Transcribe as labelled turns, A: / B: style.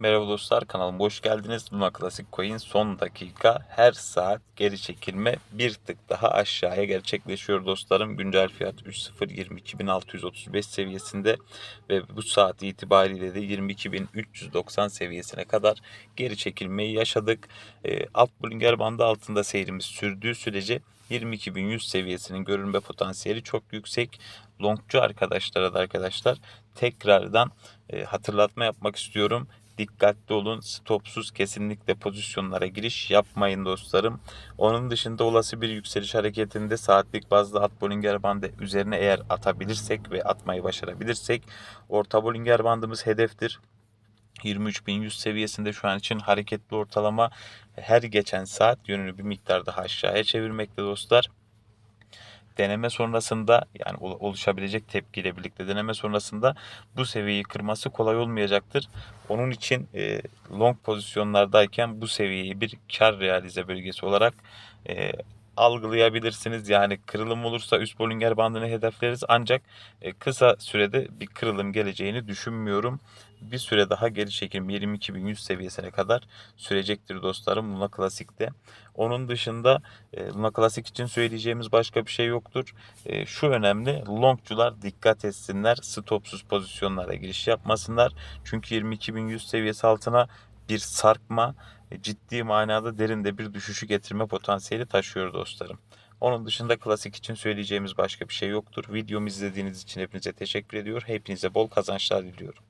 A: Merhaba dostlar kanalıma hoş geldiniz. Luna Classic Coin son dakika her saat geri çekilme bir tık daha aşağıya gerçekleşiyor dostlarım. Güncel fiyat 3.022.635 seviyesinde ve bu saat itibariyle de 22.390 seviyesine kadar geri çekilmeyi yaşadık. E, alt Bollinger bandı altında seyrimiz sürdüğü sürece 22.100 seviyesinin görünme potansiyeli çok yüksek. Longcu arkadaşlara da arkadaşlar tekrardan e, hatırlatma yapmak istiyorum. Dikkatli olun. Stopsuz kesinlikle pozisyonlara giriş yapmayın dostlarım. Onun dışında olası bir yükseliş hareketinde saatlik bazda at Bollinger bandı üzerine eğer atabilirsek ve atmayı başarabilirsek orta Bollinger bandımız hedeftir. 23.100 seviyesinde şu an için hareketli ortalama her geçen saat yönünü bir miktar daha aşağıya çevirmekte dostlar deneme sonrasında yani ol- oluşabilecek tepkiyle birlikte deneme sonrasında bu seviyeyi kırması kolay olmayacaktır. Onun için e, long pozisyonlardayken bu seviyeyi bir kar realize bölgesi olarak e, algılayabilirsiniz. Yani kırılım olursa üst Bollinger bandını hedefleriz ancak e, kısa sürede bir kırılım geleceğini düşünmüyorum. Bir süre daha geri çekim 22.100 seviyesine kadar sürecektir dostlarım Luna Classic'te. Onun dışında e, Luna Classic için söyleyeceğimiz başka bir şey yoktur. E, şu önemli longcular dikkat etsinler stopsuz pozisyonlara giriş yapmasınlar. Çünkü 22.100 seviyesi altına bir sarkma ciddi manada derinde bir düşüşü getirme potansiyeli taşıyor dostlarım. Onun dışında klasik için söyleyeceğimiz başka bir şey yoktur. Videomu izlediğiniz için hepinize teşekkür ediyor. Hepinize bol kazançlar diliyorum.